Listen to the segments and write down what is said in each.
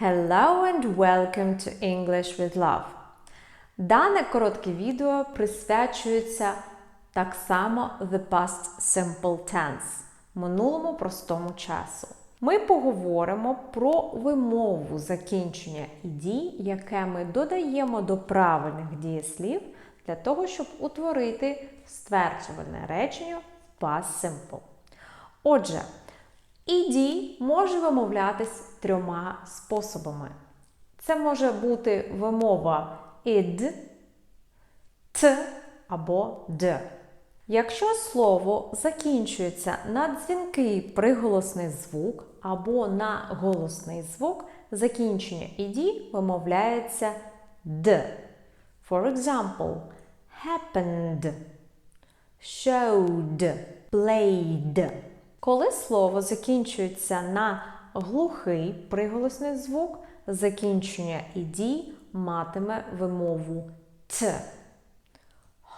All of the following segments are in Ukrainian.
Hello and welcome to English with Love. Дане коротке відео присвячується так само the past simple tense минулому простому часу. Ми поговоримо про вимову закінчення і дій, яке ми додаємо до правильних дієслів для того, щоб утворити стверджувальне речення в past simple. Отже, іді може вимовлятись трьома способами. Це може бути вимова ід, т або д. Якщо слово закінчується на дзвінкий приголосний звук або на голосний звук, закінчення іді вимовляється д. For example, happened, showed, played. Коли слово закінчується на глухий приголосний звук, закінчення іді матиме вимову т.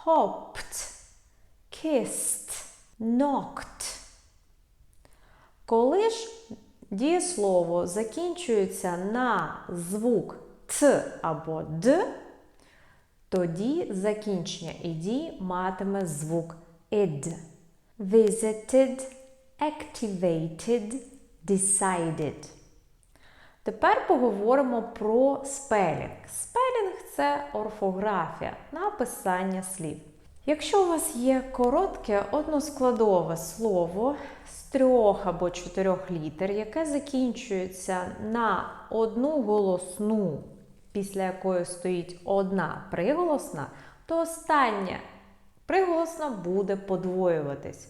Hopped, kissed, knocked. Коли ж дієслово закінчується на звук т або д, тоді закінчення іді матиме звук id. Visited, activated, decided. Тепер поговоримо про спелінг. Спелінг це орфографія, написання слів. Якщо у вас є коротке односкладове слово з трьох або чотирьох літер, яке закінчується на одну голосну, після якої стоїть одна приголосна, то остання приголосна буде подвоюватись.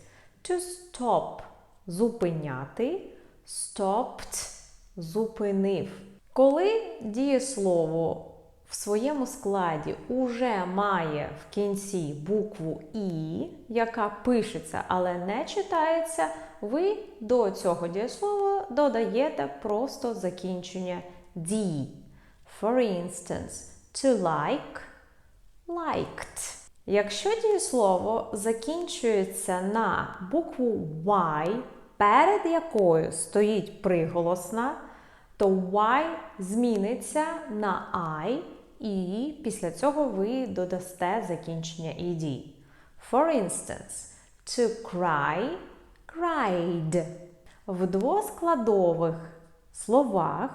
To stop зупиняти, stopped зупинив. Коли дієслово в своєму складі уже має в кінці букву І, яка пишеться, але не читається, ви до цього дієслова додаєте просто закінчення D. For instance, to like, liked. Якщо дієслово закінчується на букву Y, перед якою стоїть приголосна, то Y зміниться на I, і після цього ви додасте закінчення ED. For instance, to cry, cried. В двоскладових словах,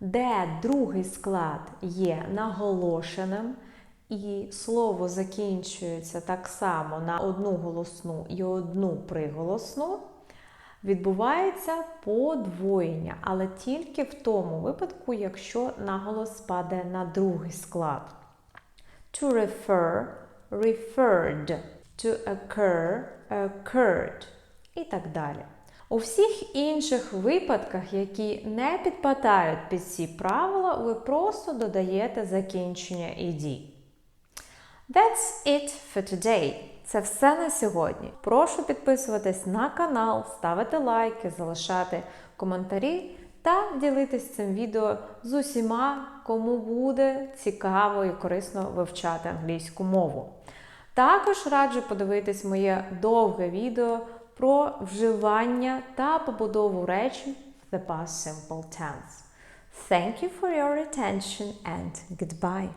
де другий склад є наголошеним, і слово закінчується так само на одну голосну і одну приголосну, відбувається подвоєння, але тільки в тому випадку, якщо наголос падає на другий склад. To refer, referred, to occur, occurred і так далі. У всіх інших випадках, які не підпадають під ці правила, ви просто додаєте закінчення «ed». That's it for today. Це все на сьогодні. Прошу підписуватись на канал, ставити лайки, залишати коментарі та ділитись цим відео з усіма, кому буде цікаво і корисно вивчати англійську мову. Також раджу подивитись моє довге відео про вживання та побудову речень в The Past Simple Tense. Thank you for your attention and goodbye.